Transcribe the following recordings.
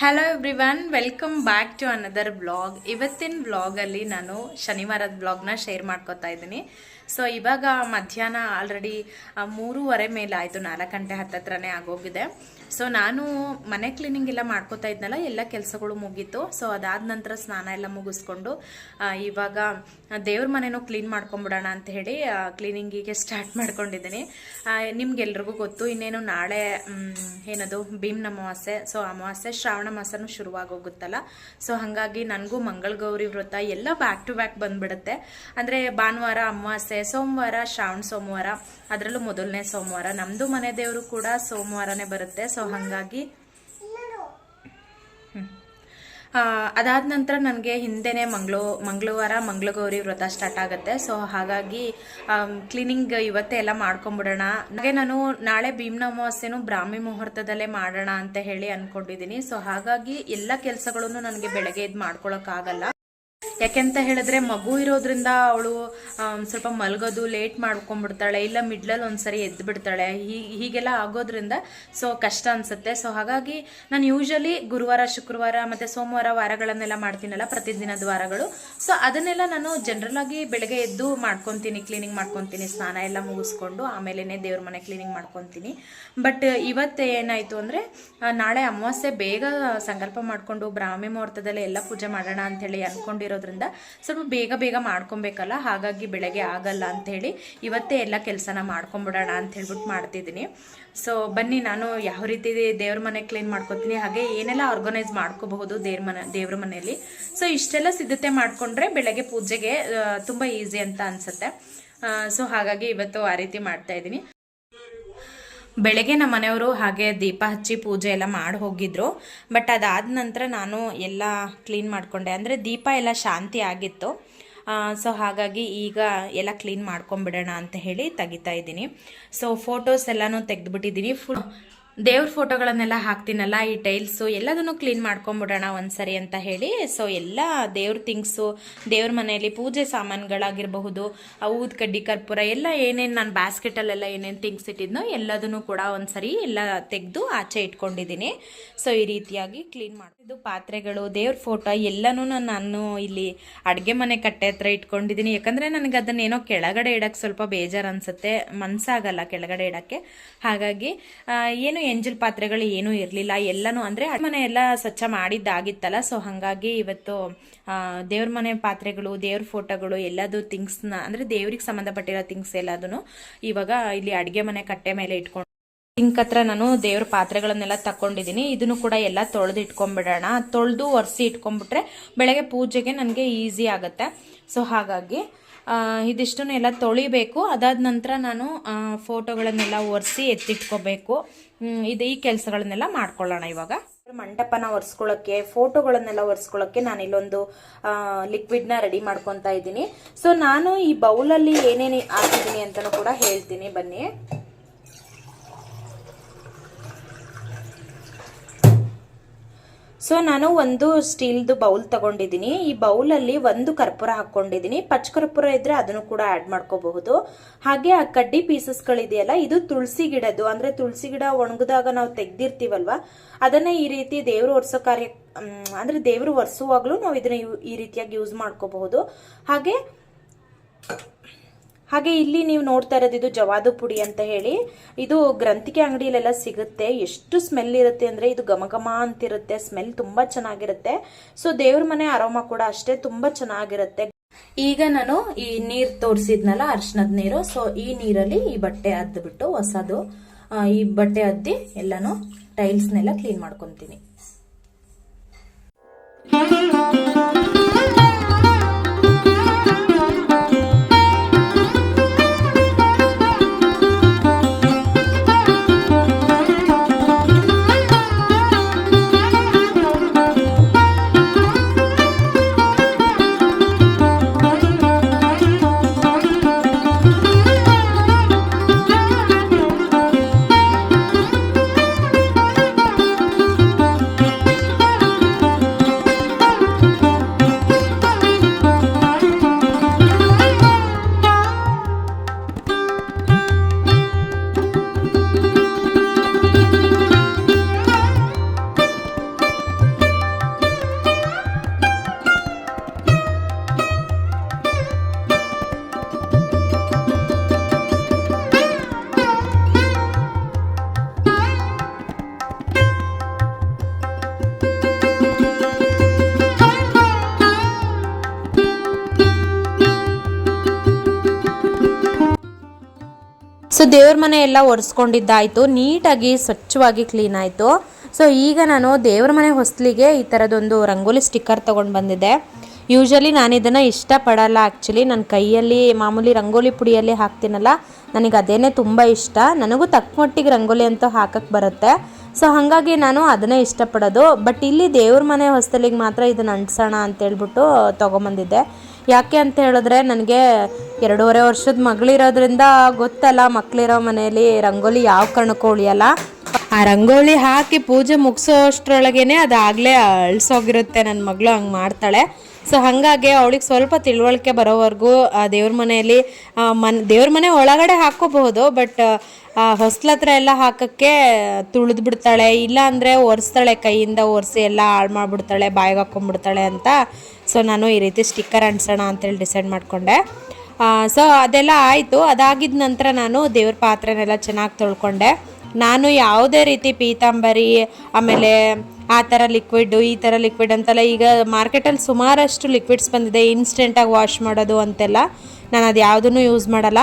Hello everyone welcome back to another blog ಇವತ್ತಿನ ಬ್ಲಾಗಲ್ಲಿ ನಾನು ಶನಿವಾರದ ಬ್ಲಾಗ್ನ ಶೇರ್ ಮಾಡ್ಕೋತಾ ಇದ್ದೀನಿ. ಸೊ ಇವಾಗ ಮಧ್ಯಾಹ್ನ ಆಲ್ರೆಡಿ ಮೂರುವರೆ ಮೇಲೆ ಆಯಿತು ನಾಲ್ಕು ಗಂಟೆ ಹತ್ತತ್ರನೇ ಆಗೋಗಿದೆ. ಸೊ ನಾನು ಮನೆ ಕ್ಲೀನಿಂಗ್ ಎಲ್ಲ ಮಾಡ್ಕೋತಾ ಇದ್ನಲ್ಲ, ಎಲ್ಲ ಕೆಲಸಗಳು ಮುಗೀತು. ಸೊ ಅದಾದ ನಂತರ ಸ್ನಾನ ಎಲ್ಲ ಮುಗಿಸ್ಕೊಂಡು ಇವಾಗ ದೇವ್ರ ಮನೆನೂ ಕ್ಲೀನ್ ಮಾಡ್ಕೊಂಬಿಡೋಣ ಅಂತ ಹೇಳಿ ಕ್ಲೀನಿಂಗಿಗೆ ಸ್ಟಾರ್ಟ್ ಮಾಡ್ಕೊಂಡಿದ್ದೀನಿ. ನಿಮ್ಗೆಲ್ರಿಗೂ ಗೊತ್ತು, ಇನ್ನೇನು ನಾಳೆ ಏನದು ಭೀಮ್ನ ಅಮಾವಾಸ್ಯೆ ಸೊ ಅಮಾವಾಸ್ಯೆ ಶ್ರಾವಣ ಮಾಸನೂ ಶುರುವಾಗೋಗುತ್ತಲ್ಲ. ಸೊ ಹಾಗಾಗಿ ನನಗೂ ಮಂಗಳ ಗೌರಿ ವ್ರತ ಎಲ್ಲ ಬ್ಯಾಕ್ ಟು ಬ್ಯಾಕ್ ಬಂದ್ಬಿಡುತ್ತೆ. ಅಂದರೆ, ಭಾನುವಾರ ಅಮಾವಾಸ್ಯೆ ಸೋಮವಾರ, ಶ್ರಾವಣ ಸೋಮವಾರ, ಅದರಲ್ಲೂ ಮೊದಲನೇ ಸೋಮವಾರ. ನಮ್ಮದು ಮನೆ ದೇವರು ಕೂಡ ಸೋಮವಾರನೇ ಬರುತ್ತೆ. ಸೊ ಹಾಗಾಗಿ ಅದಾದ ನಂತರ ನನಗೆ ಹಿಂದೆನೇ ಮಂಗಳೋ, ಮಂಗಳವಾರ ಮಂಗಳಗೌರಿ ವ್ರತ ಸ್ಟಾರ್ಟ್ ಆಗುತ್ತೆ. ಸೊ ಹಾಗಾಗಿ ಕ್ಲೀನಿಂಗ್ ಇವತ್ತೇ ಎಲ್ಲ ಮಾಡ್ಕೊಂಬಿಡೋಣ. ಹಾಗೆ ನಾನು ನಾಳೆ ಭೀಮ್ನ ಅಮಾವಾಸ್ಯೆನೂ ಬ್ರಾಹ್ಮಿ ಮುಹೂರ್ತದಲ್ಲೇ ಮಾಡೋಣ ಅಂತ ಹೇಳಿ ಅಂದ್ಕೊಂಡಿದ್ದೀನಿ ಸೊ ಹಾಗಾಗಿ ಎಲ್ಲ ಕೆಲಸಗಳನ್ನು ನನಗೆ ಬೆಳಗ್ಗೆ ಇದು ಮಾಡ್ಕೊಳಕ್ಕಾಗಲ್ಲ. ಯಾಕೆಂತ ಹೇಳಿದ್ರೆ ಮಗು ಇರೋದ್ರಿಂದ ಅವಳು ಸ್ವಲ್ಪ ಮಲಗೋದು ಲೇಟ್ ಮಾಡ್ಕೊಂಡ್ಬಿಡ್ತಾಳೆ, ಇಲ್ಲ ಮಿಡ್ಲಲ್ಲಿ ಒಂದ್ಸರಿ ಎದ್ದು ಬಿಡ್ತಾಳೆ ಹೀಗೆಲ್ಲ ಆಗೋದ್ರಿಂದ ಸೊ ಕಷ್ಟ ಅನಿಸುತ್ತೆ. ಸೊ ಹಾಗಾಗಿ ನಾನು ಯೂಶಲಿ ಗುರುವಾರ, ಶುಕ್ರವಾರ ಮತ್ತು ಸೋಮವಾರ ವಾರಗಳನ್ನೆಲ್ಲ ಮಾಡ್ತೀನಲ್ಲ, ಪ್ರತಿದಿನದ ವಾರಗಳು. ಸೊ ಅದನ್ನೆಲ್ಲ ನಾನು ಜನರಲ್ ಆಗಿ ಬೆಳಗ್ಗೆ ಎದ್ದು ಮಾಡ್ಕೊತೀನಿ ಕ್ಲೀನಿಂಗ್ ಮಾಡ್ಕೊತೀನಿ, ಸ್ನಾನ ಎಲ್ಲ ಮುಗಿಸ್ಕೊಂಡು ಆಮೇಲೆ ದೇವ್ರ ಮನೆ ಕ್ಲೀನಿಂಗ್ ಮಾಡ್ಕೊತೀನಿ. ಬಟ್ ಇವತ್ತು ಏನಾಯಿತು ಅಂದರೆ ನಾಳೆ ಅಮಾವಾಸ್ಯೆ ಬೇಗ ಸಂಕಲ್ಪ ಮಾಡಿಕೊಂಡು ಬ್ರಾಹ್ಮಿ ಮುಹೂರ್ತದಲ್ಲಿ ಎಲ್ಲ ಪೂಜೆ ಮಾಡೋಣ ಅಂತ ಹೇಳಿ ಅನ್ಕೊಂಡಿರೋದ್ರಿಂದ ಸ್ವಲ್ಪ ಬೇಗ ಬೇಗ ಮಾಡ್ಕೊಬೇಕಲ್ಲ, ಹಾಗಾಗಿ ಬೆಳಗ್ಗೆ ಆಗಲ್ಲ ಅಂತ ಹೇಳಿ ಇವತ್ತೇ ಎಲ್ಲ ಕೆಲಸನ ಮಾಡ್ಕೊಂಬಿಡೋಣ ಅಂತ ಹೇಳ್ಬಿಟ್ಟು ಮಾಡ್ತಿದ್ದೀನಿ. ಸೊ ಬನ್ನಿ, ನಾನು ಯಾವ ರೀತಿ ದೇವ್ರ ಮನೆ ಕ್ಲೀನ್ ಮಾಡ್ಕೊತೀನಿ, ಹಾಗೆ ಏನೆಲ್ಲ ಆರ್ಗನೈಸ್ ಮಾಡ್ಕೋಬಹುದು ದೇವ್ರ ಮನೆ, ದೇವ್ರ ಮನೆಯಲ್ಲಿ. ಸೊ ಇಷ್ಟೆಲ್ಲ ಸಿದ್ಧತೆ ಮಾಡಿಕೊಂಡ್ರೆ ಬೆಳಗ್ಗೆ ಪೂಜೆಗೆ ತುಂಬಾ ಈಸಿ ಅಂತ ಅನಿಸುತ್ತೆ. ಸೊ ಹಾಗಾಗಿ ಇವತ್ತು ಆ ರೀತಿ ಮಾಡ್ತಾ ಇದ್ದೀನಿ. ಬೆಳಗ್ಗೆ ನಮ್ಮ ಮನೆಯವರು ಹಾಗೆ ದೀಪ ಹಚ್ಚಿ ಪೂಜೆ ಎಲ್ಲ ಮಾಡಿ ಹೋಗಿದ್ರು. ಬಟ್ ಅದಾದ ನಂತರ ನಾನು ಎಲ್ಲ ಕ್ಲೀನ್ ಮಾಡಿಕೊಂಡೆ. ಅಂದರೆ ದೀಪ ಎಲ್ಲ ಶಾಂತಿ ಆಗಿತ್ತು. ಸೊ ಹಾಗಾಗಿ ಈಗ ಎಲ್ಲ ಕ್ಲೀನ್ ಮಾಡ್ಕೊಂಬಿಡೋಣ ಅಂತ ಹೇಳಿ ತೆಗಿತಾ ಇದ್ದೀನಿ. ಸೊ ಫೋಟೋಸ್ ಎಲ್ಲನೂ ತೆಗೆದುಬಿಟ್ಟಿದ್ದೀನಿ. ಫುಲ್ ದೇವ್ರ ಫೋಟೋಗಳನ್ನೆಲ್ಲ ಹಾಕ್ತೀನಲ್ಲ, ಈ ಟೈಲ್ಸು ಎಲ್ಲದನ್ನು ಕ್ಲೀನ್ ಮಾಡ್ಕೊಂಬಿಡೋಣ ಒಂದ್ಸರಿ ಅಂತ ಹೇಳಿ, ಸೊ ಎಲ್ಲ ದೇವ್ರ ಥಿಂಗ್ಸು, ದೇವ್ರ ಮನೆಯಲ್ಲಿ ಪೂಜೆ ಸಾಮಾನುಗಳಾಗಿರಬಹುದು ಊದ್ ಕಡ್ಡಿ, ಕರ್ಪೂರ, ಎಲ್ಲ ಏನೇನು ನಾನು ಬ್ಯಾಸ್ಕೆಟಲ್ಲೆಲ್ಲ ಏನೇನು ಥಿಂಗ್ಸ್ ಇಟ್ಟಿದ್ನೋ ಎಲ್ಲದನ್ನು ಕೂಡ ಒಂದ್ಸರಿ ಎಲ್ಲ ತೆಗೆದು ಆಚೆ ಇಟ್ಕೊಂಡಿದ್ದೀನಿ. ಸೊ ಈ ರೀತಿಯಾಗಿ ಕ್ಲೀನ್ ಮಾಡಿ, ಇದು ಪಾತ್ರೆಗಳು, ದೇವ್ರ ಫೋಟೋ ಎಲ್ಲನೂ ನಾನು ಇಲ್ಲಿ ಅಡುಗೆ ಮನೆ ಕಟ್ಟೆ ಹತ್ರ ಇಟ್ಕೊಂಡಿದ್ದೀನಿ. ಯಾಕಂದರೆ ನನಗೆ ಅದನ್ನೇನೋ ಕೆಳಗಡೆ ಇಡೋಕ್ಕೆ ಸ್ವಲ್ಪ ಬೇಜಾರು ಅನಿಸುತ್ತೆ ಮನಸ್ಸಾಗಲ್ಲ ಕೆಳಗಡೆ ಇಡೋಕ್ಕೆ. ಹಾಗಾಗಿ ಏನು ಎಂಜಲ್ ಪಾತ್ರೆಗಳು ಏನೂ ಇರಲಿಲ್ಲ. ಎಲ್ಲನೂ ಅಂದರೆ ಮನೆ ಎಲ್ಲ ಸ್ವಚ್ಛ ಮಾಡಿದ್ದಾಗಿತ್ತಲ್ಲ. ಸೊ ಹಾಗಾಗಿ ಇವತ್ತು ದೇವ್ರ ಮನೆ ಪಾತ್ರೆಗಳು, ದೇವ್ರ ಫೋಟೋಗಳು, ಎಲ್ಲದು ಥಿಂಗ್ಸ್ನ ಅಂದರೆ ದೇವ್ರಿಗೆ ಸಂಬಂಧಪಟ್ಟಿರೋ ಥಿಂಗ್ಸ್ ಎಲ್ಲದೂ ಇವಾಗ ಇಲ್ಲಿ ಅಡುಗೆ ಮನೆ ಕಟ್ಟೆ ಮೇಲೆ ಇಟ್ಕೊಂಡು ಸಿಂಕ್ ಹತ್ರ ನಾನು ದೇವ್ರ ಪಾತ್ರೆಗಳನ್ನೆಲ್ಲ ತಕೊಂಡಿದ್ದೀನಿ ಇದನ್ನು ಕೂಡ ಎಲ್ಲ ತೊಳೆದು ಇಟ್ಕೊಂಡ್ಬಿಡೋಣ. ತೊಳೆದು ಒರೆಸಿ ಇಟ್ಕೊಂಡ್ಬಿಟ್ರೆ ಬೆಳಗ್ಗೆ ಪೂಜೆಗೆ ನನಗೆ ಈಸಿ ಆಗುತ್ತೆ. ಸೊ ಹಾಗಾಗಿ ಇದಿಷ್ಟನ್ನು ಎಲ್ಲ ತೊಳಿಬೇಕು. ಅದಾದ ನಂತರ ನಾನು ಫೋಟೋಗಳನ್ನೆಲ್ಲ ಒರೆಸಿ ಎತ್ತಿಟ್ಕೋಬೇಕು. ಇದು ಈ ಕೆಲಸಗಳನ್ನೆಲ್ಲ ಮಾಡ್ಕೊಳ್ಳೋಣ ಇವಾಗ. ಮಂಟಪನ ಒರೆಸ್ಕೊಳ್ಳೋಕ್ಕೆ ಫೋಟೋಗಳನ್ನೆಲ್ಲ ಒರೆಸ್ಕೊಳ್ಳೋಕ್ಕೆ ನಾನು ಇಲ್ಲೊಂದು ಲಿಕ್ವಿಡ್ನ ರೆಡಿ ಮಾಡ್ಕೊತಾ ಇದ್ದೀನಿ. ಸೊ ನಾನು ಈ ಬೌಲಲ್ಲಿ ಏನೇನು ಹಾಕಿದ್ದೀನಿ ಅಂತಲೂ ಕೂಡ ಹೇಳ್ತೀನಿ. ಬನ್ನಿ. ಸೊ ನಾನು ಒಂದು ಸ್ಟೀಲ್ದು ಬೌಲ್ ತಗೊಂಡಿದ್ದೀನಿ. ಈ ಬೌಲಲ್ಲಿ ಒಂದು ಕರ್ಪೂರ ಹಾಕ್ಕೊಂಡಿದ್ದೀನಿ. ಪಚ್ಚ ಕರ್ಪೂರ ಇದ್ರೆ ಅದನ್ನು ಕೂಡ ಆ್ಯಡ್ ಮಾಡ್ಕೋಬಹುದು. ಹಾಗೆ ಆ ಕಡ್ಡಿ ಪೀಸಸ್ಗಳಿದೆಯಲ್ಲ ಇದು ತುಳಸಿ ಗಿಡದ್ದು. ಅಂದ್ರೆ ತುಳಸಿ ಗಿಡ ಒಣಗಿದಾಗ ನಾವು ತೆಗ್ದಿರ್ತೀವಲ್ವ? ಅದನ್ನ ಈ ರೀತಿ ದೇವರು ಒರೆಸೋ ಕಾರ್ಯ ಅಂದರೆ ಅಂದ್ರೆ ಒರೆಸುವಾಗಲೂ ನಾವು ಇದನ್ನ ಈ ರೀತಿಯಾಗಿ ಯೂಸ್ ಮಾಡ್ಕೋಬಹುದು. ಹಾಗೆ ಹಾಗೆ ಇಲ್ಲಿ ನೀವು ನೋಡ್ತಾ ಇರೋದು ಇದು ಜವಾದು ಪುಡಿ ಅಂತ ಹೇಳಿ. ಇದು ಗ್ರಂಥಿಕೆ ಅಂಗಡಿಯಲ್ಲೆಲ್ಲ ಸಿಗುತ್ತೆ. ಎಷ್ಟು ಸ್ಮೆಲ್ ಇರುತ್ತೆ ಅಂದ್ರೆ ಇದು ಗಮಗಮ ಘಮ ಅಂತಿರುತ್ತೆ. ಸ್ಮೆಲ್ ತುಂಬಾ ಚೆನ್ನಾಗಿರುತ್ತೆ. ಸೊ ದೇವ್ರ ಮನೆ ಅರೋಮ ಕೂಡ ಅಷ್ಟೇ ತುಂಬಾ ಚೆನ್ನಾಗಿರುತ್ತೆ. ಈಗ ನಾನು ಈ ನೀರು ತೋರಿಸಿದ್ನಲ್ಲ, ಅರ್ಶನದ ನೀರು. ಸೊ ಈ ನೀರಲ್ಲಿ ಈ ಬಟ್ಟೆ ಅದ್ಬಿಟ್ಟು ಹೊಸದು ಈ ಬಟ್ಟೆ ಅದ್ದಿ ಎಲ್ಲಾನು ಟೈಲ್ಸ್ನೆಲ್ಲ ಕ್ಲೀನ್ ಮಾಡ್ಕೊಂತೀನಿ. ದೇವ್ರ ಮನೆ ಎಲ್ಲ ಒರೆಸ್ಕೊಂಡಿದ್ದಾಯಿತು ನೀಟಾಗಿ ಸ್ವಚ್ಛವಾಗಿ ಕ್ಲೀನ್ ಆಯಿತು. ಸೊ ಈಗ ನಾನು ದೇವ್ರ ಮನೆ ಹೊಸ್ಲಿಗೆ ಈ ಥರದೊಂದು ರಂಗೋಲಿ ಸ್ಟಿಕ್ಕರ್ ತೊಗೊಂಡು ಬಂದಿದ್ದೆ. ಯೂಶಲಿ ನಾನು ಇದನ್ನು ಇಷ್ಟಪಡಲ್ಲ ಆ್ಯಕ್ಚುಲಿ ನನ್ನ ಕೈಯಲ್ಲಿ ಮಾಮೂಲಿ ರಂಗೋಲಿ ಪುಡಿಯಲ್ಲಿ ಹಾಕ್ತೀನಲ್ಲ, ನನಗೆ ಅದೇನೇ ತುಂಬ ಇಷ್ಟ. ನನಗೂ ತಕ್ಕಮಟ್ಟಿಗೆ ರಂಗೋಲಿ ಅಂತೂ ಹಾಕಕ್ಕೆ ಬರುತ್ತೆ. ಸೊ ಹಾಗಾಗಿ ನಾನು ಅದನ್ನೇ ಇಷ್ಟಪಡೋದು. ಬಟ್ ಇಲ್ಲಿ ದೇವ್ರ ಮನೆ ಹೊಸ್ತಲಿಗೆ ಮಾತ್ರ ಇದನ್ನು ಅಂಟಿಸೋಣ ಅಂತೇಳ್ಬಿಟ್ಟು ತೊಗೊಂಬಂದಿದ್ದೆ. ಯಾಕೆ ಅಂತ ಹೇಳಿದ್ರೆ ನನಗೆ ಎರಡೂವರೆ ವರ್ಷದ ಮಗಳಿರೋದ್ರಿಂದ ಗೊತ್ತಲ್ಲ ಮಕ್ಕಳಿರೋ ಮನೆಯಲ್ಲಿ ರಂಗೋಲಿ ಯಾವ ಕಾರಣಕ್ಕೂ ಉಳಿಯಲ್ಲ. ಆ ರಂಗೋಲಿ ಹಾಕಿ ಪೂಜೆ ಮುಗಿಸೋ ಅಷ್ಟರೊಳಗೇನೆ ಅದಾಗಲೇ ಅಳ್ಸೋಗಿರುತ್ತೆ ನನ್ನ ಮಗಳು ಹಂಗೆ ಮಾಡ್ತಾಳೆ. ಸೊ ಹಾಗಾಗಿ ಅವಳಿಗೆ ಸ್ವಲ್ಪ ತಿಳುವಳಿಕೆ ಬರೋವರೆಗೂ, ಆ ದೇವ್ರ ಮನೆಯಲ್ಲಿ ಮನ್, ದೇವ್ರ ಮನೆ ಒಳಗಡೆ ಹಾಕೋಬಹುದು, ಬಟ್ ಹೊಸ್ಲತ್ರ ಎಲ್ಲ ಹಾಕೋಕ್ಕೆ ತುಳಿದು ಬಿಡ್ತಾಳೆ. ಇಲ್ಲ ಅಂದರೆ ಒರೆಸ್ತಾಳೆ, ಕೈಯಿಂದ ಒರೆಸಿ ಎಲ್ಲ ಹಾಳು ಮಾಡಿಬಿಡ್ತಾಳೆ, ಬಾಯಿಗೆ ಹಾಕ್ಕೊಂಬಿಡ್ತಾಳೆ ಅಂತ. ಸೊ ನಾನು ಈ ರೀತಿ ಸ್ಟಿಕ್ಕರ್ ಅಂಟಿಸೋಣ ಅಂತೇಳಿ ಡಿಸೈಡ್ ಮಾಡಿಕೊಂಡೆ. ಸೊ ಅದೆಲ್ಲ ಆಯಿತು. ಅದಾಗಿದ ನಂತರ ನಾನು ದೇವ್ರ ಪಾತ್ರೆನೆಲ್ಲ ಚೆನ್ನಾಗಿ ತೊಳ್ಕೊಂಡೆ. ನಾನು ಯಾವುದೇ ರೀತಿ ಪೀತಾಂಬರಿ, ಆಮೇಲೆ ಆ ಥರ ಲಿಕ್ವಿಡ್ಡು ಈ ಥರ ಲಿಕ್ವಿಡ್ ಅಂತೆಲ್ಲ ಈಗ ಮಾರ್ಕೆಟಲ್ಲಿ ಸುಮಾರಷ್ಟು ಲಿಕ್ವಿಡ್ಸ್ ಬಂದಿದೆ. ಇನ್ಸ್ಟೆಂಟಾಗಿ ವಾಶ್ ಮಾಡೋದು ಅಂತೆಲ್ಲ. ನಾನು ಅದು ಯಾವುದನ್ನು ಯೂಸ್ ಮಾಡಲ್ಲ.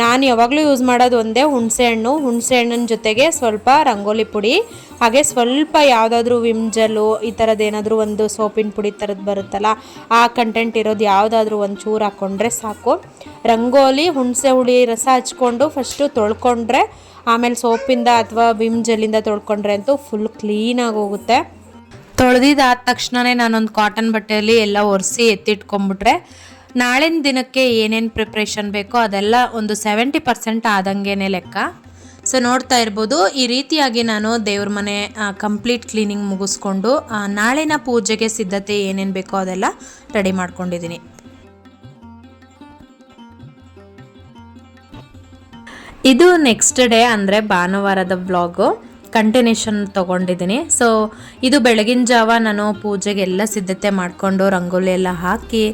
ನಾನು ಯಾವಾಗಲೂ ಯೂಸ್ ಮಾಡೋದು ಒಂದೇ ಹುಣಸೆ ಹಣ್ಣು. ಹುಣಸೆ ಹಣ್ಣಿನ ಜೊತೆಗೆ ಸ್ವಲ್ಪ ರಂಗೋಲಿ ಪುಡಿ, ಹಾಗೆ ಸ್ವಲ್ಪ ಯಾವುದಾದ್ರೂ ವಿಮ್ ಜಲ್ಲು, ಈ ಥರದ್ದು ಏನಾದರೂ ಒಂದು ಸೋಪಿನ ಪುಡಿ ಥರದ್ದು ಬರುತ್ತಲ್ಲ, ಆ ಕಂಟೆಂಟ್ ಇರೋದು ಯಾವುದಾದ್ರೂ ಒಂದು ಚೂರು ಹಾಕ್ಕೊಂಡ್ರೆ ಸಾಕು. ರಂಗೋಲಿ, ಹುಣಸೆ ಹುಳಿ ರಸ ಹಚ್ಕೊಂಡು ಫಸ್ಟು ತೊಳ್ಕೊಂಡ್ರೆ, ಆಮೇಲೆ ಸೋಪಿಂದ ಅಥವಾ ವಿಮ್ ಜೆಲ್ಲಿಂದ ತೊಳ್ಕೊಂಡ್ರೆ ಅಂತೂ ಫುಲ್ ಕ್ಲೀನಾಗಿ ಹೋಗುತ್ತೆ. ತೊಳೆದಿದ್ದಾದ ತಕ್ಷಣವೇ ನಾನೊಂದು ಕಾಟನ್ ಬಟ್ಟೆಯಲ್ಲಿ ಎಲ್ಲ ಒರೆಸಿ ಎತ್ತಿಟ್ಕೊಂಡ್ಬಿಟ್ರೆ ನಾಳಿನ ದಿನಕ್ಕೆ ಏನೇನು ಪ್ರಿಪ್ರೇಷನ್ ಬೇಕೋ ಅದೆಲ್ಲ ಒಂದು ಸೆವೆಂಟಿ ಪರ್ಸೆಂಟ್ ಆದಂಗೆನೇ ಲೆಕ್ಕ. ಸೊ ನೋಡ್ತಾ ಇರ್ಬೋದು, ಈ ರೀತಿಯಾಗಿ ನಾನು ದೇವ್ರ ಮನೆ ಕಂಪ್ಲೀಟ್ ಕ್ಲೀನಿಂಗ್ ಮುಗಿಸ್ಕೊಂಡು ನಾಳಿನ ಪೂಜೆಗೆ ಸಿದ್ಧತೆ ಏನೇನು ಬೇಕೋ ಅದೆಲ್ಲ ರೆಡಿ ಮಾಡ್ಕೊಂಡಿದ್ದೀನಿ. ಇದು ನೆಕ್ಸ್ಟ್ ಡೇ ಅಂದರೆ ಭಾನುವಾರದ ವ್ಲಾಗು ಕಂಟಿನ್ಯೂಷನ್ ತೊಗೊಂಡಿದ್ದೀನಿ. ಸೊ ಇದು ಬೆಳಗಿನ ಜಾವ ನಾನು ಪೂಜೆಗೆಲ್ಲ ಸಿದ್ಧತೆ ಮಾಡಿಕೊಂಡು ರಂಗೋಲಿ ಎಲ್ಲ ಹಾಕಿ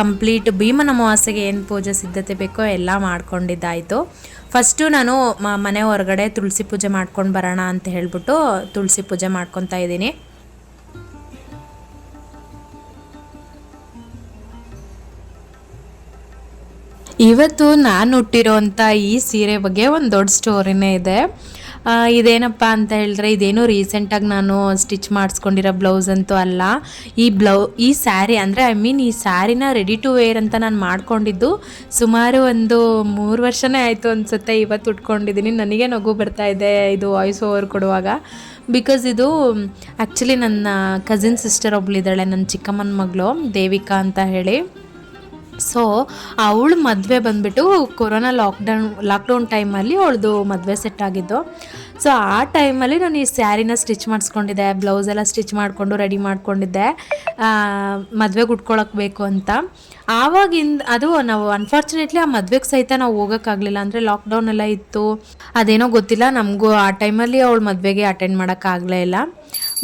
ಕಂಪ್ಲೀಟ್ ಭೀಮನ ಅಮಾವಾಸ್ಯೆಗೆ ಏನು ಪೂಜೆ ಸಿದ್ಧತೆ ಬೇಕೋ ಎಲ್ಲ ಮಾಡ್ಕೊಂಡಿದ್ದಾಯಿತು. ಫಸ್ಟು ನಾನು ಮನೆ ಹೊರಗಡೆ ತುಳಸಿ ಪೂಜೆ ಮಾಡ್ಕೊಂಡು ಬರೋಣ ಅಂತ ಹೇಳ್ಬಿಟ್ಟು ತುಳಸಿ ಪೂಜೆ ಮಾಡ್ಕೊತಾ ಇದ್ದೀನಿ. ಇವತ್ತು ನಾನು ಹುಟ್ಟಿರೋಂಥ ಈ ಸೀರೆ ಬಗ್ಗೆ ಒಂದು ದೊಡ್ಡ ಸ್ಟೋರಿನೇ ಇದೆ. ಇದೇನಪ್ಪ ಅಂತ ಹೇಳಿದ್ರೆ ಇದೇನು ರೀಸೆಂಟಾಗಿ ನಾನು ಸ್ಟಿಚ್ ಮಾಡಿಸ್ಕೊಂಡಿರೋ ಬ್ಲೌಸ್ ಅಂತೂ ಅಲ್ಲ. ಈ ಬ್ಲೌ ಈ ಸ್ಯಾರಿ ಅಂದರೆ ಐ ಮೀನ್ ಈ ಸ್ಯಾರಿನ ರೆಡಿ ಟು ವೇರ್ ಅಂತ ನಾನು ಮಾಡ್ಕೊಂಡಿದ್ದು ಸುಮಾರು ಒಂದು ಮೂರು ವರ್ಷನೇ ಆಯಿತು ಅನಿಸುತ್ತೆ. ಇವತ್ತು ಉಟ್ಕೊಂಡಿದ್ದೀನಿ. ನನಗೆ ನಗು ಬರ್ತಾ ಇದೆ ಇದು ವಾಯ್ಸ್ ಓವರ್ ಕೊಡುವಾಗ. ಬಿಕಾಸ್ ಇದು ಆ್ಯಕ್ಚುಲಿ ನನ್ನ ಕಸಿನ್ ಸಿಸ್ಟರ್ ಒಬ್ಳಿದ್ದಾಳೆ, ನನ್ನ ಚಿಕ್ಕಮ್ಮನ ಮಗಳು, ದೇವಿಕಾ ಅಂತ ಹೇಳಿ. ಸೊ ಅವಳು ಮದುವೆ ಬಂದ್ಬಿಟ್ಟು ಕೊರೋನಾ ಲಾಕ್ಡೌನ್ ಲಾಕ್ಡೌನ್ ಟೈಮಲ್ಲಿ ಅವಳದು ಮದುವೆ ಸೆಟ್ ಆಗಿದ್ದು. ಸೊ ಆ ಟೈಮಲ್ಲಿ ನಾನು ಈ ಸ್ಯಾರಿನ ಸ್ಟಿಚ್ ಮಾಡಿಸ್ಕೊಂಡಿದ್ದೆ ಬ್ಲೌಸ್ ಎಲ್ಲ ಸ್ಟಿಚ್ ಮಾಡಿಕೊಂಡು ರೆಡಿ ಮಾಡ್ಕೊಂಡಿದ್ದೆ. ಮದುವೆಗೆ ಉಟ್ಕೊಳಕ್ಕೆ ಬೇಕು ಅಂತ. ಆವಾಗಿಂದ, ಅದು ನಾವು ಅನ್ಫಾರ್ಚುನೇಟ್ಲಿ ಆ ಮದುವೆಗೆ ಸಹಿತ ನಾವು ಹೋಗೋಕ್ಕಾಗಲಿಲ್ಲ ಅಂದರೆ ಲಾಕ್ಡೌನ್ ಎಲ್ಲ ಇತ್ತು. ಅದೇನೋ ಗೊತ್ತಿಲ್ಲ, ನಮಗೂ ಆ ಟೈಮಲ್ಲಿ ಅವಳು ಮದುವೆಗೆ ಅಟೆಂಡ್ ಮಾಡೋಕ್ಕಾಗಲೇ ಇಲ್ಲ.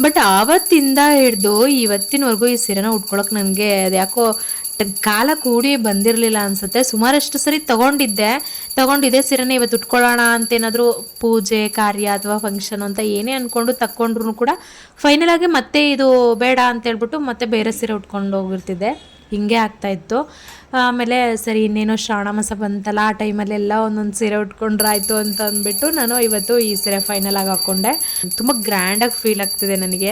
ಬಟ್ ಆವತ್ತಿಂದ ಹಿಡಿದು ಇವತ್ತಿನವರೆಗೂ ಈ ಸೀರೆನ ಉಟ್ಕೊಳಕ್ಕೆ ನನಗೆ ಅದ್ಯಾಕೋ ಕಾಲ ಕೂಡಿ ಬಂದಿರಲಿಲ್ಲ ಅನ್ಸುತ್ತೆ. ಸುಮಾರಷ್ಟು ಸರಿ ತಗೊಂಡಿದ್ದೆ. ತಗೊಂಡಿದ್ದೆ ಸೀರೆನ ಇವತ್ತು ಉಟ್ಕೊಳ್ಳೋಣ ಅಂತ ಏನಾದರೂ ಪೂಜೆ, ಕಾರ್ಯ ಅಥವಾ ಫಂಕ್ಷನ್ ಅಂತ ಏನೇ ಅಂದ್ಕೊಂಡು ತಕ್ಕೊಂಡ್ರು ಕೂಡ ಫೈನಲ್ ಆಗಿ ಮತ್ತೆ ಇದು ಬೇಡ ಅಂತ ಹೇಳ್ಬಿಟ್ಟು ಮತ್ತೆ ಬೇರೆ ಸೀರೆ ಉಟ್ಕೊಂಡು ಹೋಗಿರ್ತಿದ್ದೆ ಹಿಂಗೆ ಆಗ್ತಾ ಇತ್ತು. ಆಮೇಲೆ ಸರಿ, ಇನ್ನೇನೋ ಶ್ರಾವಣ ಮಾಸ ಬಂತಲ್ಲ, ಆ ಟೈಮಲ್ಲೆಲ್ಲ ಒಂದೊಂದು ಸೀರೆ ಉಟ್ಕೊಂಡ್ರಾಯ್ತು ಅಂತ ಅಂದ್ಬಿಟ್ಟು ನಾನು ಇವತ್ತು ಈ ಸೀರೆ ಫೈನಲ್ ಆಗಿ ಹಾಕ್ಕೊಂಡೆ ತುಂಬ ಗ್ರ್ಯಾಂಡಾಗಿ ಫೀಲ್ ಆಗ್ತಿದೆ ನನಗೆ.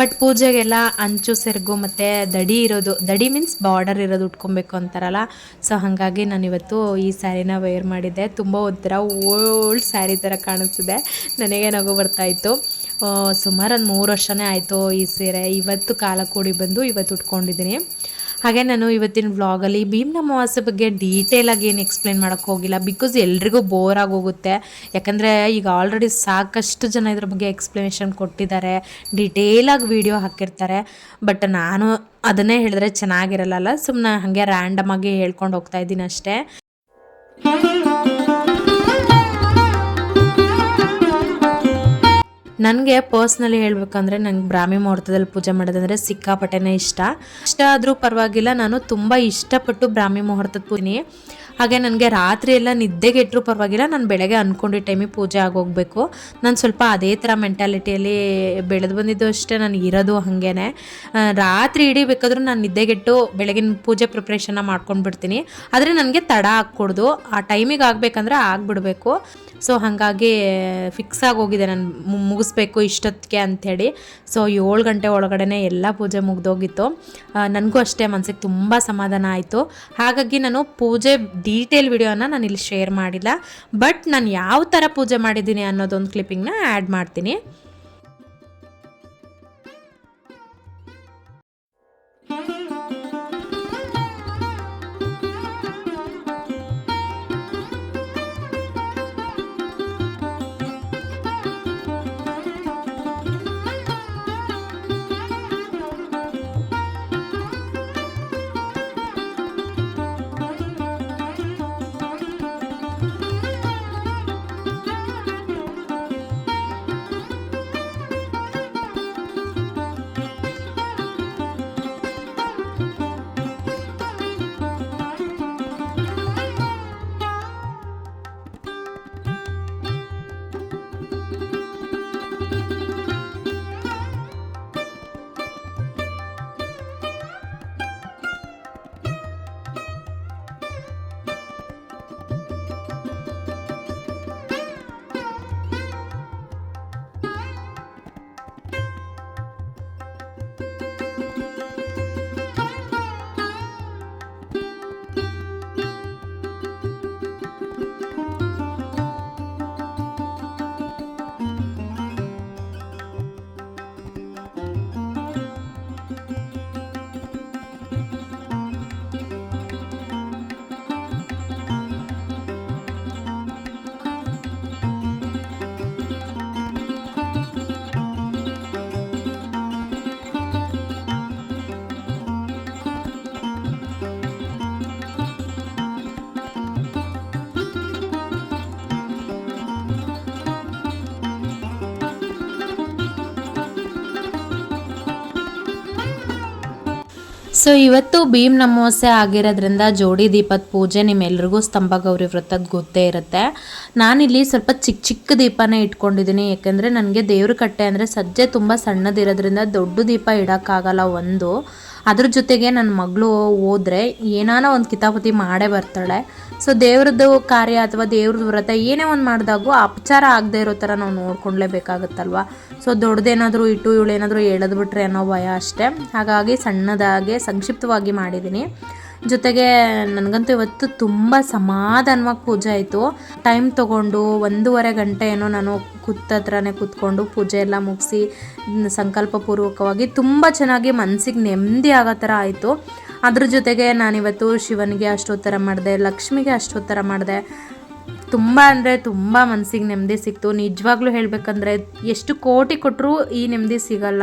ಬಟ್ ಪೂಜೆಗೆಲ್ಲ ಅಂಚು, ಸೆರಗು ಮತ್ತು ದಡಿ ಇರೋದು, ದಡಿ ಮೀನ್ಸ್ ಬಾರ್ಡರ್ ಇರೋದು ಉಟ್ಕೊಬೇಕು ಅಂತಾರಲ್ಲ. ಸೊ ಹಾಗಾಗಿ ನಾನು ಇವತ್ತು ಈ ಸ್ಯಾರಿನ ವೇರ್ ಮಾಡಿದ್ದೆ. ತುಂಬ ಒಂಥರ ಓಲ್ಡ್ ಸ್ಯಾರಿ ಥರ ಕಾಣಿಸ್ತಿದೆ. ನನಗೆ ನಗು ಬರ್ತಾಯಿತ್ತು ಸುಮಾರು ಒಂದು ಮೂರು ವರ್ಷನೇ ಆಯಿತು ಈ ಸೀರೆ. ಇವತ್ತು ಕಾಲ ಕೂಡಿ ಬಂದು ಇವತ್ತು ಉಟ್ಕೊಂಡಿದ್ದೀನಿ. ಹಾಗೆ ನಾನು ಇವತ್ತಿನ ವ್ಲಾಗಲ್ಲಿ ಭೀಮ್ನ ಅಮಾವಾಸ್ಯೆ ಬಗ್ಗೆ ಡೀಟೇಲಾಗಿ ಏನು ಎಕ್ಸ್ಪ್ಲೇನ್ ಮಾಡೋಕ್ಕೆ ಹೋಗಿಲ್ಲ ಬಿಕಾಸ್ ಎಲ್ರಿಗೂ ಬೋರ್ ಆಗೋಗುತ್ತೆ. ಯಾಕಂದರೆ ಈಗ ಆಲ್ರೆಡಿ ಸಾಕಷ್ಟು ಜನ ಇದ್ರ ಬಗ್ಗೆ ಎಕ್ಸ್ಪ್ಲನೇಷನ್ ಕೊಟ್ಟಿದ್ದಾರೆ ಡೀಟೇಲಾಗಿ ವಿಡಿಯೋ ಹಾಕಿರ್ತಾರೆ. ಬಟ್ ನಾನು ಅದನ್ನೇ ಹೇಳಿದ್ರೆ ಚೆನ್ನಾಗಿರಲ್ಲ ಸುಮ್ಮನೆ ಹಾಗೆ ರ್ಯಾಂಡಮ್ ಆಗಿ ಹೇಳ್ಕೊಂಡು ಹೋಗ್ತಾ ಇದ್ದೀನಿ ಅಷ್ಟೇ. ನನಗೆ ಪರ್ಸ್ನಲಿ ಹೇಳಬೇಕಂದ್ರೆ ನಂಗೆ ಬ್ರಾಹ್ಮಿ ಮುಹೂರ್ತದಲ್ಲಿ ಪೂಜೆ ಮಾಡೋದಂದ್ರೆ ಸಿಕ್ಕಾಪಟ್ಟೆನೇ ಇಷ್ಟ. ಇಷ್ಟ ಆದರೂ ಪರವಾಗಿಲ್ಲ, ನಾನು ತುಂಬ ಇಷ್ಟಪಟ್ಟು ಬ್ರಾಹ್ಮಿ ಮುಹೂರ್ತದ ಪೂಜೆ ಹಾಗೆ ನನಗೆ ರಾತ್ರಿ ಎಲ್ಲ ನಿದ್ದೆಗೆಟ್ಟರೂ ಪರವಾಗಿಲ್ಲ. ನಾನು ಬೆಳಗ್ಗೆ ಅಂದ್ಕೊಂಡಿದ್ದ ಟೈಮಿಗೆ ಪೂಜೆ ಆಗೋಗ್ಬೇಕು. ನಾನು ಸ್ವಲ್ಪ ಅದೇ ಥರ ಮೆಂಟಾಲಿಟಿಯಲ್ಲಿ ಬೆಳೆದು ಬಂದಿದ್ದು ಅಷ್ಟೇ. ನಾನು ಇರೋದು ಹಾಗೇ ರಾತ್ರಿ ಇಡೀ ಬೇಕಾದರೂ ನಾನು ನಿದ್ದೆಗೆಟ್ಟು ಬೆಳಗಿನ ಪೂಜೆ ಪ್ರಿಪ್ರೇಷನ್ನ ಮಾಡ್ಕೊಂಡು ಬಿಡ್ತೀನಿ. ಆದರೆ ನನಗೆ ತಡ ಹಾಕ್ಕೊಡ್ದು ಆ ಟೈಮಿಗೆ ಆಗಬೇಕಂದ್ರೆ ಆಗಿಬಿಡಬೇಕು. ಸೊ ಹಾಗಾಗಿ ಫಿಕ್ಸ್ ಆಗೋಗಿದೆ. ನಾನು ಮುಗಿಸ್ಬೇಕು ಇಷ್ಟೊತ್ತಿಗೆ ಅಂಥೇಳಿ ಸೊ ಏಳು ಗಂಟೆ ಒಳಗಡೆ ಎಲ್ಲ ಪೂಜೆ ಮುಗ್ದೋಗಿತ್ತು. ನನಗೂ ಅಷ್ಟೇ ಮನಸ್ಸಿಗೆ ತುಂಬ ಸಮಾಧಾನ ಆಯಿತು. ಹಾಗಾಗಿ ನಾನು ಪೂಜೆ ಡೀಟೇಲ್ ವಿಡಿಯೋನ ನಾನು ಇಲ್ಲಿ ಶೇರ್ ಮಾಡಿಲ್ಲ. ಬಟ್ ನಾನು ಯಾವ ಥರ ಪೂಜೆ ಮಾಡಿದ್ದೀನಿ ಅನ್ನೋದೊಂದು ಕ್ಲಿಪ್ಪಿಂಗ್ನ ಆ್ಯಡ್ ಮಾಡ್ತೀನಿ. ಸೊ ಇವತ್ತು ಭೀಮ್ ನಮೋಸೆ ಆಗಿರೋದ್ರಿಂದ ಜೋಡಿ ದೀಪದ ಪೂಜೆ ನಿಮ್ಮೆಲ್ರಿಗೂ ಸ್ತಂಭ, ಗೌರಿ ವ್ರತದ ಗೊತ್ತೇ ಇರುತ್ತೆ. ನಾನಿಲ್ಲಿ ಸ್ವಲ್ಪ ಚಿಕ್ಕ ಚಿಕ್ಕ ದೀಪನೇ ಇಟ್ಕೊಂಡಿದ್ದೀನಿ. ಯಾಕೆಂದರೆ ನನಗೆ ದೇವ್ರ ಕಟ್ಟೆ ಅಂದರೆ ಸಜ್ಜೆ ತುಂಬ ಸಣ್ಣದಿರೋದ್ರಿಂದ ದೊಡ್ಡ ದೀಪ ಇಡೋಕ್ಕಾಗಲ್ಲ ಒಂದು. ಅದ್ರ ಜೊತೆಗೆ ನನ್ನ ಮಗಳು ಹೋದ್ರೆ ಏನಾನ ಒಂದು ಕಿತಾಪತಿ ಮಾಡೇ ಬರ್ತಾಳೆ. ಸೊ ದೇವ್ರದ್ದು ಕಾರ್ಯ ಅಥವಾ ದೇವ್ರದ್ದು ವ್ರತ ಏನೇ ಒಂದು ಮಾಡಿದಾಗೂ ಅಪಚಾರ ಆಗದೆ ಇರೋ ಥರ ನಾವು ನೋಡ್ಕೊಳ್ಳೇಬೇಕಾಗುತ್ತಲ್ವ ಸೊ ದೊಡ್ಡದೇನಾದರೂ ಇಟ್ಟು ಇವಳೇನಾದರೂ ಎಳೆದ್ಬಿಟ್ರೆ ಅನ್ನೋ ಭಯ ಅಷ್ಟೇ. ಹಾಗಾಗಿ ಸಣ್ಣದಾಗೆ ಸಂಕ್ಷಿಪ್ತವಾಗಿ ಮಾಡಿದ್ದೀನಿ ಜೊತೆಗೆ ನನಗಂತೂ ಇವತ್ತು ತುಂಬ ಸಮಾಧಾನವಾಗಿ ಪೂಜೆ ಆಯಿತು. ಟೈಮ್ ತೊಗೊಂಡು ಒಂದೂವರೆ ಗಂಟೆ ಏನೋ ನಾನು ಕೂತತ್ರನೇ ಕೂತ್ಕೊಂಡು ಪೂಜೆ ಎಲ್ಲ ಮುಗಿಸಿ, ಸಂಕಲ್ಪಪೂರ್ವಕವಾಗಿ ತುಂಬ ಚೆನ್ನಾಗಿ ಮನಸ್ಸಿಗೆ ನೆಮ್ಮದಿ ಆಗೋ ಥರ ಆಯಿತು. ಅದ್ರ ಜೊತೆಗೆ ನಾನಿವತ್ತು ಶಿವನಿಗೆ ಅಷ್ಟೋತ್ತರ ಮಾಡಿದೆ, ಲಕ್ಷ್ಮಿಗೆ ಅಷ್ಟೋತ್ತರ ಮಾಡಿದೆ. ತುಂಬ ಅಂದರೆ ತುಂಬ ಮನಸ್ಸಿಗೆ ನೆಮ್ಮದಿ ಸಿಕ್ತು. ನಿಜವಾಗ್ಲೂ ಹೇಳಬೇಕಂದ್ರೆ ಎಷ್ಟು ಕೋಟಿ ಕೊಟ್ಟರೂ ಈ ನೆಮ್ಮದಿ ಸಿಗಲ್ಲ.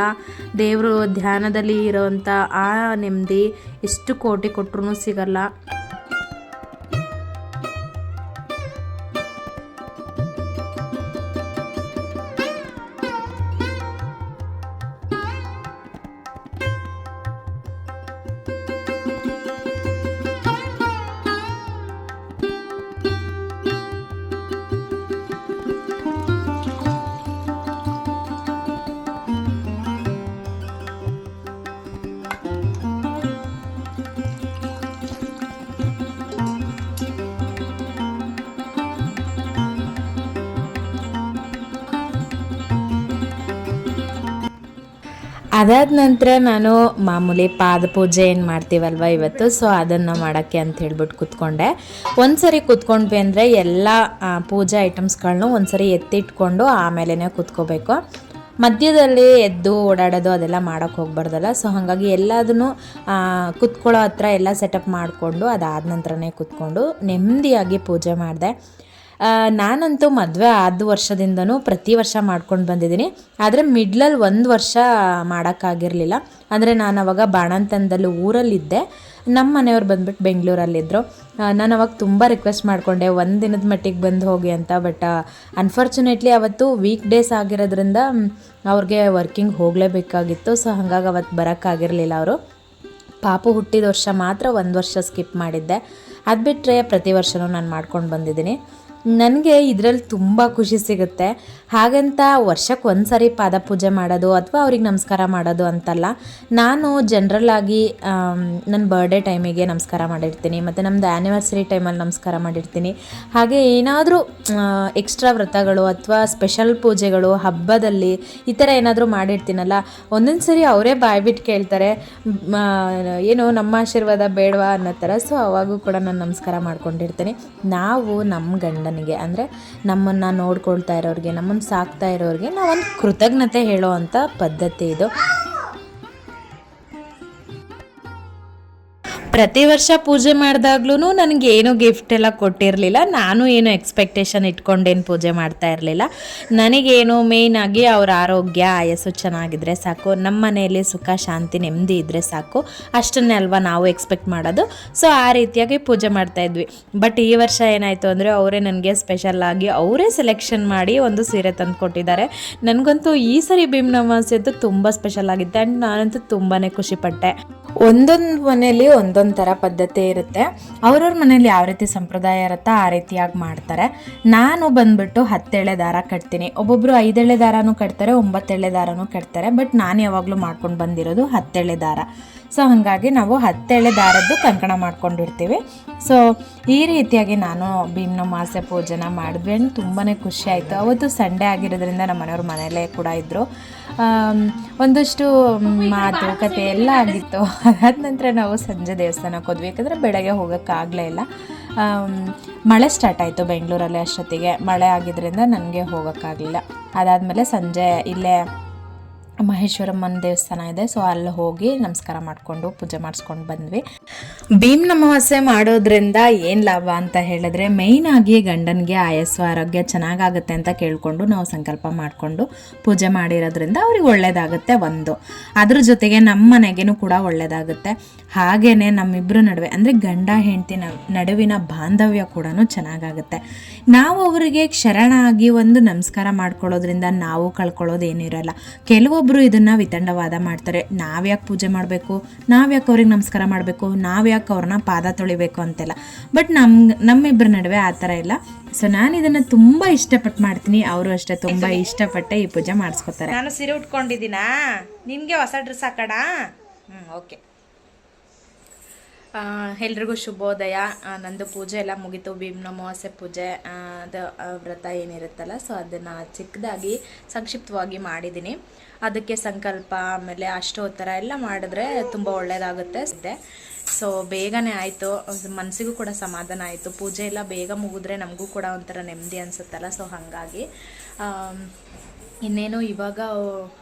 ದೇವರು ಧ್ಯಾನದಲ್ಲಿ ಇರೋವಂಥ ಆ ನೆಮ್ಮದಿ ಎಷ್ಟು ಕೋಟಿ ಕೊಟ್ಟರು ಸಿಗಲ್ಲ. ಅದಾದ ನಂತರ ನಾನು ಮಾಮೂಲಿ ಪಾದ ಪೂಜೆ ಏನು ಮಾಡ್ತೀವಲ್ವ ಇವತ್ತು? ಸೊ ಅದನ್ನು ಮಾಡೋಕ್ಕೆ ಅಂತ ಹೇಳ್ಬಿಟ್ಟು ಕೂತ್ಕೊಂಡೆ. ಒಂದ್ಸರಿ ಕೂತ್ಕೊಂಡ್ವಿ ಅಂದರೆ ಎಲ್ಲ ಪೂಜಾ ಐಟಮ್ಸ್ಗಳನ್ನೂ ಒಂದ್ಸರಿ ಎತ್ತಿಟ್ಕೊಂಡು ಆಮೇಲೆ ಕೂತ್ಕೋಬೇಕು. ಮಧ್ಯದಲ್ಲಿ ಎದ್ದು ಓಡಾಡೋದು ಅದೆಲ್ಲ ಮಾಡೋಕ್ಕೆ ಹೋಗ್ಬಾರ್ದಲ್ಲ. ಸೊ ಹಾಗಾಗಿ ಎಲ್ಲದನ್ನು ಕುತ್ಕೊಳ್ಳೋ ಹತ್ರ ಎಲ್ಲ ಸೆಟಪ್ ಮಾಡಿಕೊಂಡು ಅದಾದ ನಂತರನೇ ಕೂತ್ಕೊಂಡು ನೆಮ್ಮದಿಯಾಗಿ ಪೂಜೆ ಮಾಡಿದೆ. ನಾನಂತೂ ಮದುವೆ ಆದ ವರ್ಷದಿಂದನೂ ಪ್ರತಿ ವರ್ಷ ಮಾಡ್ಕೊಂಡು ಬಂದಿದ್ದೀನಿ. ಆದರೆ ಮಿಡ್ಲಲ್ಲಿ ಒಂದು ವರ್ಷ ಮಾಡೋಕ್ಕಾಗಿರಲಿಲ್ಲ. ಅಂದರೆ ನಾನು ಅವಾಗ ಬಾಣಂತನದಲ್ಲಿ ಊರಲ್ಲಿದ್ದೆ. ನಮ್ಮ ಮನೆಯವ್ರು ಬಂದ್ಬಿಟ್ಟು ಬೆಂಗಳೂರಲ್ಲಿದ್ದರು ನಾನು ಅವಾಗ ತುಂಬ ರಿಕ್ವೆಸ್ಟ್ ಮಾಡಿಕೊಂಡೆ, ಒಂದು ದಿನದ ಮಟ್ಟಿಗೆ ಬಂದು ಹೋಗಿ ಅಂತ ಬಟ್ ಅನ್ಫಾರ್ಚುನೇಟ್ಲಿ ಅವತ್ತು ವೀಕ್ ಡೇಸ್ ಆಗಿರೋದ್ರಿಂದ ಅವ್ರಿಗೆ ವರ್ಕಿಂಗ್ ಹೋಗಲೇಬೇಕಾಗಿತ್ತು. ಸೊ ಹಾಗಾಗಿ ಅವತ್ತು ಬರೋಕ್ಕಾಗಿರಲಿಲ್ಲ ಅವರು. ಪಾಪು ಹುಟ್ಟಿದ ವರ್ಷ ಮಾತ್ರ ಒಂದು ವರ್ಷ ಸ್ಕಿಪ್ ಮಾಡಿದ್ದೆ. ಅದು ಬಿಟ್ಟರೆ ಪ್ರತಿ ವರ್ಷವೂ ನಾನು ಮಾಡ್ಕೊಂಡು ಬಂದಿದ್ದೀನಿ. ನನಗೆ ಇದರಲ್ಲಿ ತುಂಬ ಖುಷಿ ಸಿಗುತ್ತೆ. ಹಾಗಂತ ವರ್ಷಕ್ಕೆ ಒಂದು ಸರಿ ಪಾದ ಪೂಜೆ ಮಾಡೋದು ಅಥವಾ ಅವ್ರಿಗೆ ನಮಸ್ಕಾರ ಮಾಡೋದು ಅಂತಲ್ಲ, ನಾನು ಜನರಲ್ ಆಗಿ ನನ್ನ ಬರ್ಡೇ ಟೈಮಿಗೆ ನಮಸ್ಕಾರ ಮಾಡಿರ್ತೀನಿ, ಮತ್ತು ನಮ್ಮದು ಆ್ಯನಿವರ್ಸರಿ ಟೈಮಲ್ಲಿ ನಮಸ್ಕಾರ ಮಾಡಿರ್ತೀನಿ. ಹಾಗೆ ಏನಾದರೂ ಎಕ್ಸ್ಟ್ರಾ ವ್ರತಗಳು ಅಥವಾ ಸ್ಪೆಷಲ್ ಪೂಜೆಗಳು, ಹಬ್ಬದಲ್ಲಿ ಈ ಥರ ಏನಾದರೂ ಮಾಡಿರ್ತೀನಲ್ಲ ಒಂದೊಂದು ಸರಿ ಅವರೇ ಬಾಯ್ಬಿಟ್ಟು ಕೇಳ್ತಾರೆ ಏನು ನಮ್ಮ ಆಶೀರ್ವಾದ ಬೇಡವಾ ಅನ್ನೋ ಥರ ಸೊ ಅವಾಗೂ ಕೂಡ ನಾನು ನಮಸ್ಕಾರ ಮಾಡ್ಕೊಂಡಿರ್ತೀನಿ. ನಾವು ನಮ್ಮ ಗಂಡನಿಗೆ ಅಂದರೆ ನಮ್ಮನ್ನು ನೋಡ್ಕೊಳ್ತಾ ಇರೋರಿಗೆ ನಮ್ಮನ್ನು ಸಾಕ್ತಾ ಇರೋರಿಗೆ ನಾವೊಂದು ಕೃತಜ್ಞತೆ ಹೇಳೋ ಅಂಥ ಪದ್ಧತಿ ಇದು. ಪ್ರತಿ ವರ್ಷ ಪೂಜೆ ಮಾಡಿದಾಗ್ಲೂ ನನಗೆ ಏನು ಗಿಫ್ಟ್ ಎಲ್ಲ ಕೊಟ್ಟಿರಲಿಲ್ಲ. ನಾನು ಏನು ಎಕ್ಸ್ಪೆಕ್ಟೇಷನ್ ಇಟ್ಕೊಂಡೇನು ಪೂಜೆ ಮಾಡ್ತಾ ಇರಲಿಲ್ಲ. ನನಗೇನು ಆಗಿ ಅವ್ರ ಆರೋಗ್ಯ, ಆಯಸ್ಸು ಚೆನ್ನಾಗಿದ್ರೆ ಸಾಕು. ನಮ್ಮ ಮನೆಯಲ್ಲಿ ಸುಖ, ಶಾಂತಿ, ನೆಮ್ಮದಿ ಇದ್ದರೆ ಸಾಕು. ಅಷ್ಟನ್ನೇ ಅಲ್ವಾ ನಾವು ಎಕ್ಸ್ಪೆಕ್ಟ್ ಮಾಡೋದು. ಸೊ ಆ ರೀತಿಯಾಗಿ ಪೂಜೆ ಮಾಡ್ತಾ ಇದ್ವಿ. ಬಟ್ ಈ ವರ್ಷ ಏನಾಯಿತು ಅಂದರೆ ಅವರೇ ನನಗೆ ಸ್ಪೆಷಲ್ ಆಗಿ ಅವರೇ ಸೆಲೆಕ್ಷನ್ ಮಾಡಿ ಒಂದು ಸೀರೆ ತಂದು ಕೊಟ್ಟಿದ್ದಾರೆ. ನನಗಂತೂ ಈ ಸರಿ ಭೀಮ್ ನಮಾಸೆ ಅಂತೂ ತುಂಬ ಸ್ಪೆಷಲ್ ಆಗಿತ್ತು. ಆ್ಯಂಡ್ ನಾನಂತೂ ತುಂಬಾ ಖುಷಿಪಟ್ಟೆ. ಒಂದೊಂದು ಮನೆಯಲ್ಲಿ ಒಂದೊಂದು ಥರ ಪದ್ಧತಿ ಇರುತ್ತೆ. ಅವ್ರವ್ರ ಮನೇಲಿ ಯಾವ ರೀತಿ ಸಂಪ್ರದಾಯ ಇರುತ್ತೋ ಆ ರೀತಿಯಾಗಿ ಮಾಡ್ತಾರೆ. ನಾನು ಬಂದ್ಬಿಟ್ಟು ಹತ್ತೆಳೆ ದಾರ ಕಟ್ತೀನಿ. ಒಬ್ಬೊಬ್ಬರು ಐದೆಳೆ ದಾರನೂ ಕಟ್ತಾರೆ ಒಂಬತ್ತೆಳೆ ದಾರನೂ ಕಟ್ತಾರೆ. ಬಟ್ ನಾನು ಯಾವಾಗಲೂ ಮಾಡ್ಕೊಂಡು ಬಂದಿರೋದು ಹತ್ತೆಳೆ ದಾರ. ಸೊ ಹಾಗಾಗಿ ನಾವು ಹತ್ತೆಳೆ ದಾರದ್ದು ಕಂಕಣ ಮಾಡ್ಕೊಂಡಿರ್ತೀವಿ. ಸೊ ಈ ರೀತಿಯಾಗಿ ನಾನು ಭೀಮ್ನ ಮಾಸೆ ಪೂಜೆನ ಮಾಡಿದ್ವಿ ಅಂಡ್ ತುಂಬಾ ಖುಷಿ ಆಯಿತು. ಅವತ್ತು ಸಂಡೇ ಆಗಿರೋದ್ರಿಂದ ನಮ್ಮ ಮನೆಯವ್ರ ಮನೆಯಲ್ಲೇ ಕೂಡ ಇದ್ದರು ಒಂದಷ್ಟು ಮಾತುಕತೆ ಎಲ್ಲ ಆಗಿತ್ತು. ಅದಾದ ನಂತರ ನಾವು ಸಂಜೆ ದೇವಸ್ಥಾನಕ್ಕೆ ಹೋದ್ವಿ. ಯಾಕಂದರೆ ಬೆಳಗ್ಗೆ ಹೋಗೋಕ್ಕಾಗಲೇ ಇಲ್ಲ. ಮಳೆ ಸ್ಟಾರ್ಟ್ ಆಯಿತು ಬೆಂಗಳೂರಲ್ಲಿ ಅಷ್ಟೊತ್ತಿಗೆ. ಮಳೆ ಆಗಿದ್ದರಿಂದ ನನಗೆ ಹೋಗೋಕ್ಕಾಗಲಿಲ್ಲ ಅದಾದಮೇಲೆ ಸಂಜೆ ಇಲ್ಲೇ ಮಹೇಶ್ವರಮ್ಮನ ದೇವಸ್ಥಾನ ಇದೆ. ಸೊ ಅಲ್ಲಿ ಹೋಗಿ ನಮಸ್ಕಾರ ಮಾಡಿಕೊಂಡು ಪೂಜೆ ಮಾಡಿಸ್ಕೊಂಡು ಬಂದ್ವಿ. ಭೀಮ್ ಅಮಾವಾಸ್ಯೆ ಮಾಡೋದ್ರಿಂದ ಏನು ಲಾಭ ಅಂತ ಹೇಳಿದ್ರೆ ಆಗಿ ಗಂಡನಿಗೆ ಆಯಸ್ಸು, ಆರೋಗ್ಯ ಚೆನ್ನಾಗಾಗುತ್ತೆ ಅಂತ ಕೇಳಿಕೊಂಡು ನಾವು ಸಂಕಲ್ಪ ಮಾಡಿಕೊಂಡು ಪೂಜೆ ಮಾಡಿರೋದ್ರಿಂದ ಅವ್ರಿಗೆ ಒಳ್ಳೇದಾಗುತ್ತೆ ಒಂದು. ಅದ್ರ ಜೊತೆಗೆ ನಮ್ಮ ಮನೆಗೇನು ಕೂಡ ಒಳ್ಳೇದಾಗುತ್ತೆ. ಹಾಗೇನೆ ನಮ್ಮಿಬ್ಬರ ನಡುವೆ, ಅಂದರೆ ಗಂಡ ಹೆಂಡತಿ ನಡುವಿನ ಬಾಂಧವ್ಯ ಕೂಡ ಚೆನ್ನಾಗಾಗುತ್ತೆ. ನಾವು ಅವರಿಗೆ ಕ್ಷರಣ ಆಗಿ ಒಂದು ನಮಸ್ಕಾರ ಮಾಡ್ಕೊಳ್ಳೋದ್ರಿಂದ ನಾವು ಕಳ್ಕೊಳ್ಳೋದು ಏನಿರಲ್ಲ. ಕೆಲವೊಬ್ಬರು ಇದನ್ನು ವಿತಂಡವಾದ ಮಾಡ್ತಾರೆ. ನಾವ್ಯಾಕೆ ಪೂಜೆ ಮಾಡಬೇಕು ನಾವ್ಯಾಕೆ ಅವ್ರಿಗೆ ನಮಸ್ಕಾರ ಮಾಡಬೇಕು ನಾವ್ಯಾಕೆ ಅವ್ರನ್ನ ಪಾದ ತೊಳಿಬೇಕು ಅಂತೆಲ್ಲ. ಬಟ್ ನಮ್ಮ ನಮ್ಮಿಬ್ಬರ ನಡುವೆ ಆ ಥರ ಇಲ್ಲ. ಸೊ ನಾನು ಇದನ್ನು ತುಂಬ ಇಷ್ಟಪಟ್ಟು ಮಾಡ್ತೀನಿ. ಅವರು ಅಷ್ಟೇ ತುಂಬ ಇಷ್ಟಪಟ್ಟೆ ಈ ಪೂಜೆ ಮಾಡಿಸ್ಕೊತಾರೆ. ನಾನು ಸೀರೆ ಉಟ್ಕೊಂಡಿದ್ದೀನಾ? ನಿಮಗೆ ಹೊಸ ಡ್ರೆಸ್ ಹಾಕೋಣ ಹ್ಞೂ ಓಕೆ ಎಲ್ರಿಗೂ ಶುಭೋದಯ. ನಂದು ಪೂಜೆ ಎಲ್ಲ ಮುಗಿತು. ಭೀಮ್ನ ಅಮಾವಾಸ್ಯೆ ಪೂಜೆ ಅದು ವ್ರತ ಏನಿರುತ್ತಲ್ಲ ಸೊ ಅದನ್ನು ಚಿಕ್ಕದಾಗಿ ಸಂಕ್ಷಿಪ್ತವಾಗಿ ಮಾಡಿದ್ದೀನಿ. ಅದಕ್ಕೆ ಸಂಕಲ್ಪ, ಆಮೇಲೆ ಅಷ್ಟೋತ್ತರ ಎಲ್ಲ ಮಾಡಿದ್ರೆ ತುಂಬ ಒಳ್ಳೆಯದಾಗುತ್ತೆ ಅಷ್ಟೆ ಸೊ ಬೇಗನೆ ಆಯಿತು. ಮನಸ್ಸಿಗೂ ಕೂಡ ಸಮಾಧಾನ ಆಯಿತು. ಪೂಜೆ ಎಲ್ಲ ಬೇಗ ಮುಗಿದ್ರೆ ನಮಗೂ ಕೂಡ ಒಂಥರ ನೆಮ್ಮದಿ ಅನಿಸುತ್ತಲ್ಲ. ಸೊ ಹಾಗಾಗಿ ಇನ್ನೇನು ಇವಾಗ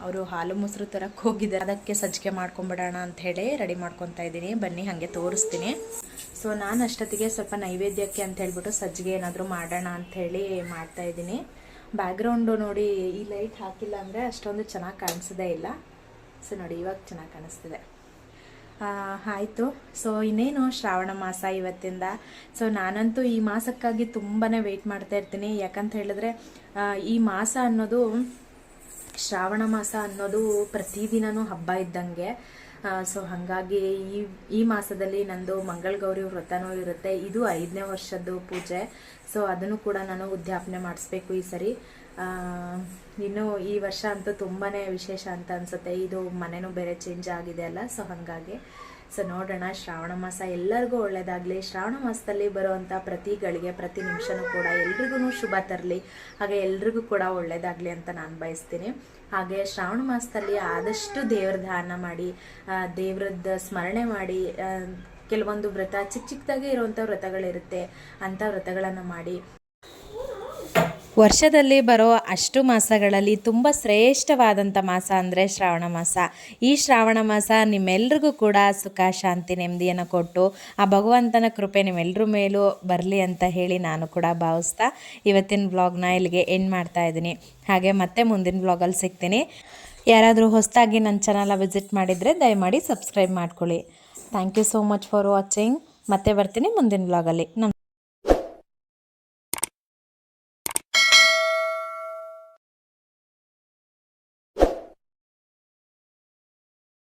ಅವರು ಹಾಲು ಮೊಸರು ತರಕ್ಕೆ ಹೋಗಿದ್ದಾರೆ. ಅದಕ್ಕೆ ಸಜ್ಜಿಗೆ ಮಾಡ್ಕೊಂಬಿಡೋಣ ಹೇಳಿ ರೆಡಿ ಮಾಡ್ಕೊತಾ ಇದ್ದೀನಿ. ಬನ್ನಿ, ಹಾಗೆ ತೋರಿಸ್ತೀನಿ. ಸೊ ನಾನು ಅಷ್ಟೊತ್ತಿಗೆ ಸ್ವಲ್ಪ ನೈವೇದ್ಯಕ್ಕೆ ಅಂತ ಹೇಳ್ಬಿಟ್ಟು ಸಜ್ಜಿಗೆ ಏನಾದರೂ ಮಾಡೋಣ ಅಂಥೇಳಿ ಮಾಡ್ತಾಯಿದ್ದೀನಿ ಬ್ಯಾಕ್ಗ್ರೌಂಡು ನೋಡಿ ಈ ಲೈಟ್ ಹಾಕಿಲ್ಲ ಅಂದರೆ ಅಷ್ಟೊಂದು ಚೆನ್ನಾಗಿ ಕಾಣಿಸದೇ ಇಲ್ಲ. ಸೊ ನೋಡಿ, ಇವಾಗ ಚೆನ್ನಾಗಿ ಕಾಣಿಸ್ತಿದೆ. ಆಯಿತು. ಸೊ ಇನ್ನೇನು ಶ್ರಾವಣ ಮಾಸ ಇವತ್ತಿಂದ? ಸೊ ನಾನಂತೂ ಈ ಮಾಸಕ್ಕಾಗಿ ತುಂಬಾ ವೆಯ್ಟ್ ಮಾಡ್ತಾ ಇರ್ತೀನಿ. ಯಾಕಂತ ಹೇಳಿದ್ರೆ ಈ ಮಾಸ ಅನ್ನೋದು ಶ್ರಾವಣ ಮಾಸ ಅನ್ನೋದು ಪ್ರತಿದಿನನೂ ಹಬ್ಬ ಇದ್ದಂಗೆ. ಸೊ ಹಾಗಾಗಿ ಈ ಈ ಮಾಸದಲ್ಲಿ ನಂದು ಮಂಗಳಗೌರಿ ವ್ರತನೂ ಇರುತ್ತೆ. ಇದು ಐದನೇ ವರ್ಷದ್ದು ಪೂಜೆ. ಸೊ ಅದನ್ನು ಕೂಡ ನಾನು ಉದ್ಯಾಪನೆ ಮಾಡಿಸ್ಬೇಕು ಈ ಸರಿ. ಇನ್ನು ಈ ವರ್ಷ ಅಂತೂ ತುಂಬಾ ವಿಶೇಷ ಅಂತ ಅನ್ಸುತ್ತೆ. ಇದು ಮನೆನೂ ಬೇರೆ ಚೇಂಜ್ ಆಗಿದೆ ಅಲ್ಲ ಸೊ ಹಾಗಾಗಿ. ಸೊ ನೋಡೋಣ, ಶ್ರಾವಣ ಮಾಸ ಎಲ್ಲರಿಗೂ ಒಳ್ಳೇದಾಗಲಿ. ಶ್ರಾವಣ ಮಾಸದಲ್ಲಿ ಬರುವಂಥ ಪ್ರತಿಗಳಿಗೆ ಪ್ರತಿ ನಿಮಿಷನೂ ಕೂಡ ಎಲ್ರಿಗೂ ಶುಭ ತರಲಿ. ಹಾಗೆ ಎಲ್ರಿಗೂ ಕೂಡ ಒಳ್ಳೇದಾಗಲಿ ಅಂತ ನಾನು ಬಯಸ್ತೀನಿ. ಹಾಗೆ ಶ್ರಾವಣ ಮಾಸದಲ್ಲಿ ಆದಷ್ಟು ದೇವ್ರ ಧ್ಯಾನ ಮಾಡಿ ದೇವ್ರದ್ದು ಸ್ಮರಣೆ ಮಾಡಿ ಕೆಲವೊಂದು ವ್ರತ ಚಿಕ್ಕ ಚಿಕ್ಕದಾಗಿ ಇರುವಂಥ ವ್ರತಗಳಿರುತ್ತೆ, ಅಂಥ ವ್ರತಗಳನ್ನು ಮಾಡಿ. ವರ್ಷದಲ್ಲಿ ಬರೋ ಅಷ್ಟು ಮಾಸಗಳಲ್ಲಿ ತುಂಬ ಶ್ರೇಷ್ಠವಾದಂಥ ಮಾಸ ಅಂದರೆ ಶ್ರಾವಣ ಮಾಸ. ಈ ಶ್ರಾವಣ ಮಾಸ ನಿಮ್ಮೆಲ್ರಿಗೂ ಕೂಡ ಸುಖ, ಶಾಂತಿ, ನೆಮ್ಮದಿಯನ್ನು ಕೊಟ್ಟು ಆ ಭಗವಂತನ ಕೃಪೆ ನಿಮ್ಮೆಲ್ಲರ ಮೇಲೂ ಬರಲಿ ಅಂತ ಹೇಳಿ ನಾನು ಕೂಡ ಭಾವಿಸ್ತಾ ಇವತ್ತಿನ ವ್ಲಾಗ್ನ ಇಲ್ಲಿಗೆ ಎಂಡ್ ಮಾಡ್ತಾ ಇದ್ದೀನಿ. ಹಾಗೆ ಮತ್ತೆ ಮುಂದಿನ ವ್ಲಾಗಲ್ಲಿ ಸಿಗ್ತೀನಿ. ಯಾರಾದರೂ ಹೊಸದಾಗಿ ನನ್ನ ಚಾನಲ ವಿಸಿಟ್ ಮಾಡಿದರೆ ದಯಮಾಡಿ ಸಬ್ಸ್ಕ್ರೈಬ್ ಮಾಡ್ಕೊಳ್ಳಿ. Thank you so much for watching ಮತ್ತೆ ಬರ್ತೀನಿ ಮುಂದಿನ ವ್ಲಾಗಲ್ಲಿ ನಮ್